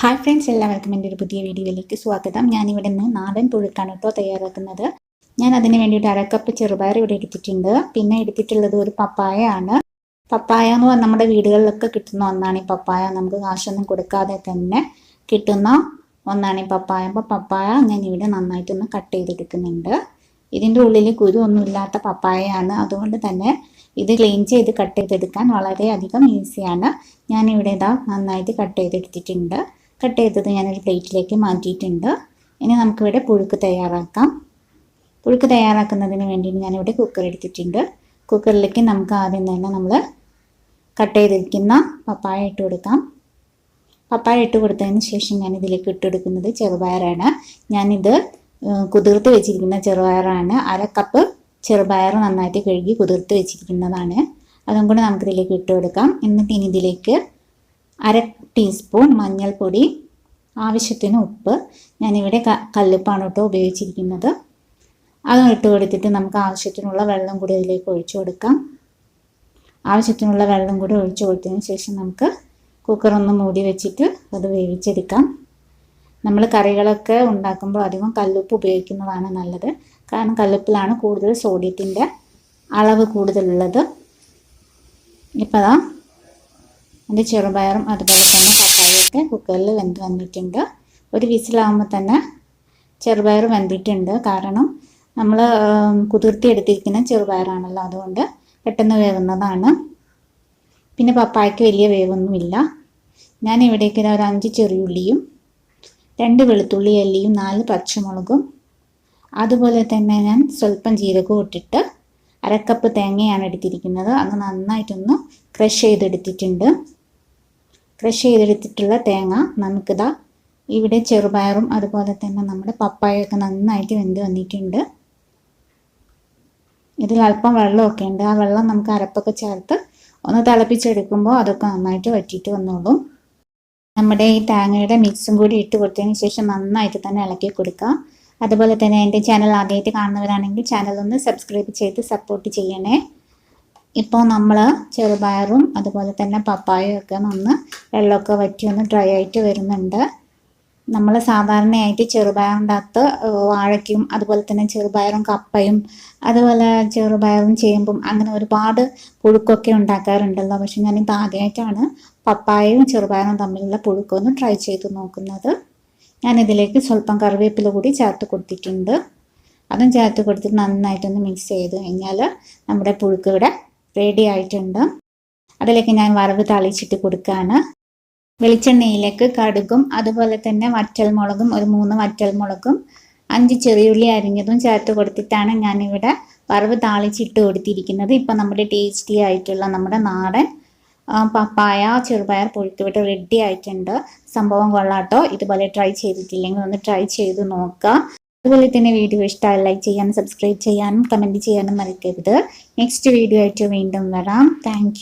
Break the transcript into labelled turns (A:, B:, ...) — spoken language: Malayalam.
A: ഹായ് ഫ്രണ്ട്സ് എല്ലാവർക്കും എന്റെ ഒരു പുതിയ വീഡിയോയിലേക്ക് സ്വാഗതം. ഞാനിവിടെ നിന്ന് നാടൻ പുഴുക്കാണ് കേട്ടോ തയ്യാറാക്കുന്നത്. ഞാൻ അതിന് വേണ്ടിയിട്ട് അരക്കപ്പ് ചെറുപയർ ഇവിടെ എടുത്തിട്ടുണ്ട്. പിന്നെ എടുത്തിട്ടുള്ളത് ഒരു പപ്പായ ആണ് പപ്പായ എന്ന് പറഞ്ഞാൽ നമ്മുടെ വീടുകളിലൊക്കെ കിട്ടുന്ന ഒന്നാണ് ഈ പപ്പായ. നമുക്ക് കാശൊന്നും കൊടുക്കാതെ തന്നെ കിട്ടുന്ന ഒന്നാണ് ഈ പപ്പായ. അപ്പോൾ പപ്പായ ഞാൻ ഇവിടെ നന്നായിട്ടൊന്ന് കട്ട് ചെയ്തെടുക്കുന്നുണ്ട്. ഇതിന്റെ ഉള്ളിൽ കുരു ഒന്നുമില്ലാത്ത പപ്പായയാണ്. അതുകൊണ്ട് തന്നെ ഇത് ക്ലീൻ ചെയ്ത് കട്ട് ചെയ്തെടുക്കാൻ വളരെയധികം ഈസിയാണ് ഞാനിവിടെ ഇതാ നന്നായിട്ട് കട്ട് ചെയ്തെടുത്തിട്ടുണ്ട്. കട്ട് ചെയ്തത് ഞാനൊരു പ്ലേറ്റിലേക്ക് മാറ്റിയിട്ടുണ്ട്. ഇനി നമുക്കിവിടെ പുഴുക്ക് തയ്യാറാക്കാം. പുഴുക്ക് തയ്യാറാക്കുന്നതിന് വേണ്ടി ഞാനിവിടെ കുക്കർ എടുത്തിട്ടുണ്ട്. കുക്കറിലേക്ക് നമുക്ക് ആദ്യം തന്നെ നമ്മൾ കട്ട് ചെയ്തിരിക്കുന്ന പപ്പായ ഇട്ട് കൊടുക്കാം. പപ്പായ ഇട്ട് കൊടുത്തതിന് ശേഷം ഞാൻ ഇതിലേക്ക് ഇട്ട് കൊടുക്കുന്നത് ചെറുപയറാണ്. ഞാനിത് കുതിർത്ത് വെച്ചിരിക്കുന്ന ചെറുപയറാണ്. അര കപ്പ് ചെറുപയർ നന്നായിട്ട് കഴുകി കുതിർത്ത് വെച്ചിരിക്കുന്നതാണ്. അതും കൂടെ നമുക്കിതിലേക്ക് ഇട്ട് കൊടുക്കാം. എന്നിട്ട് ഇനി ഇതിലേക്ക് അര ടീസ്പൂൺ മഞ്ഞൾപ്പൊടി ആവശ്യത്തിന് ഉപ്പ്. ഞാനിവിടെ കല്ലുപ്പാണ് കേട്ടോ ഉപയോഗിച്ചിരിക്കുന്നത്. അതും ഇട്ട് കൊടുത്തിട്ട് നമുക്ക് ആവശ്യത്തിനുള്ള വെള്ളം കൂടി അതിലേക്ക് ഒഴിച്ചു കൊടുക്കാം. ആവശ്യത്തിനുള്ള വെള്ളം കൂടി ഒഴിച്ചു കൊടുത്തതിന് ശേഷം നമുക്ക് കുക്കർ ഒന്ന് മൂടി വെച്ചിട്ട് അത് വേവിച്ചെടുക്കാം. നമ്മൾ കറികളൊക്കെ ഉണ്ടാക്കുമ്പോൾ അധികം കല്ലുപ്പ് ഉപയോഗിക്കുന്നതാണ് നല്ലത്. കാരണം കല്ലുപ്പിലാണ് കൂടുതൽ സോഡിയത്തിന്റെ അളവ് കൂടുതലുള്ളത്. ഇപ്പോൾ അതാ എന്റെ ചെറുപയറും അതുപോലെ തന്നെ പപ്പായൊക്കെ കുക്കറിൽ വെന്ത് വന്നിട്ടുണ്ട്. ഒരു വിസിലാകുമ്പോൾ തന്നെ ചെറുപയർ വെന്തിട്ടുണ്ട്. കാരണം നമ്മൾ കുതിർത്തിയെടുത്തിരിക്കുന്ന ചെറുപയറാണല്ലോ അതുകൊണ്ട് പെട്ടെന്ന് വേവുന്നതാണ്. പിന്നെ പപ്പായക്ക് വലിയ വേവൊന്നുമില്ല. ഞാൻ ഇവിടേക്ക് ഒരു അഞ്ച് ചെറിയുള്ളിയും രണ്ട് വെളുത്തുള്ളി അല്ലിയും നാല് പച്ചമുളകും അതുപോലെ തന്നെ ഞാൻ സ്വല്പം ജീരകവും ഇട്ടിട്ട് അരക്കപ്പ് തേങ്ങയാണ് എടുത്തിരിക്കുന്നത്. അത് നന്നായിട്ടൊന്ന് ക്രഷ് ചെയ്തെടുത്തിട്ടുണ്ട്. ക്രഷ് ചെയ്തെടുത്തിട്ടുള്ള തേങ്ങ നമുക്കിതാ ഇവിടെ ചെറുപയറും അതുപോലെ തന്നെ നമ്മുടെ പപ്പായൊക്കെ നന്നായിട്ട് വെന്ത് വന്നിട്ടുണ്ട്. ഇതിൽ അല്പം വെള്ളമൊക്കെ ഉണ്ട്. ആ വെള്ളം നമുക്ക് അരപ്പൊക്കെ ചേർത്ത് ഒന്ന് തിളപ്പിച്ചെടുക്കുമ്പോൾ അതൊക്കെ നന്നായിട്ട് വറ്റിയിട്ട് വന്നോളും. നമ്മുടെ ഈ തേങ്ങയുടെ മിക്സും കൂടി ഇട്ട് കൊടുത്തതിന് ശേഷം നന്നായിട്ട് തന്നെ ഇളക്കി കൊടുക്കുക അതുപോലെ തന്നെ എന്റെ ചാനൽ ആദ്യമായിട്ട് കാണുന്നവരാണെങ്കിൽ ചാനൽ ഒന്ന് സബ്സ്ക്രൈബ് ചെയ്ത് സപ്പോർട്ട് ചെയ്യണേ. ഇപ്പോൾ നമ്മൾ ചെറുപയറും അതുപോലെ തന്നെ പപ്പായയും ഒക്കെ ഒന്ന് വെള്ളമൊക്കെ വറ്റി ഒന്ന് ഡ്രൈ ആയിട്ട് വരുന്നുണ്ട്. നമ്മൾ സാധാരണയായിട്ട് ചെറുപയറിന്റെ അകത്ത് വാഴയ്ക്കും അതുപോലെ തന്നെ ചെറുപയറും കപ്പയും അതുപോലെ ചെറുപയറും ചേമ്പും അങ്ങനെ ഒരുപാട് പുഴുക്കൊക്കെ ഉണ്ടാക്കാറുണ്ടല്ലോ. പക്ഷെ ഞാനിത് ആദ്യമായിട്ടാണ് പപ്പായയും ചെറുപയറും തമ്മിലുള്ള പുഴുക്കൊന്ന് ട്രൈ ചെയ്ത് നോക്കുന്നത്. ഞാനിതിലേക്ക് സ്വല്പം കറിവേപ്പില കൂടി ചേർത്ത് കൊടുത്തിട്ടുണ്ട്. അതും ചേർത്ത് കൊടുത്തിട്ട് നന്നായിട്ടൊന്ന് മിക്സ് ചെയ്ത് കഴിഞ്ഞാൽ നമ്മുടെ പുഴുക്ക് ഇവിടെ റെഡി ആയിട്ടുണ്ട് അതിലേക്ക് ഞാൻ വറവ് തളിച്ചിട്ട് കൊടുക്കുകയാണ് വെളിച്ചെണ്ണയിലേക്ക് കടുകും അതുപോലെ തന്നെ വറ്റൽമുളകും ഒരു മൂന്ന് വറ്റൽമുളകും അഞ്ച് ചെറിയുള്ളി അരിഞ്ഞതും ചേർത്ത് കൊടുത്തിട്ടാണ് ഞാനിവിടെ വറവ് താളിച്ചിട്ട് കൊടുത്തിരിക്കുന്നത്. ഇപ്പം നമ്മുടെ ടേസ്റ്റി ആയിട്ടുള്ള നമ്മുടെ നാടൻ പപ്പായ ചെറുപയർ പുഴുത്തുവിട്ട് റെഡി ആയിട്ടുണ്ട്. സംഭവം കൊള്ളാട്ടോ. ഇതുപോലെ ട്രൈ ചെയ്തിട്ടില്ലെങ്കിൽ ഒന്ന് ട്രൈ ചെയ്ത് നോക്കുക അതുപോലെ തന്നെ വീഡിയോ ഇഷ്ടമായി ലൈക്ക് ചെയ്യാനും സബ്സ്ക്രൈബ് ചെയ്യാനും കമന്റ് ചെയ്യാനും മറക്കരുത്. നെക്സ്റ്റ് വീഡിയോ ആയിട്ട് വീണ്ടും വരാം. താങ്ക്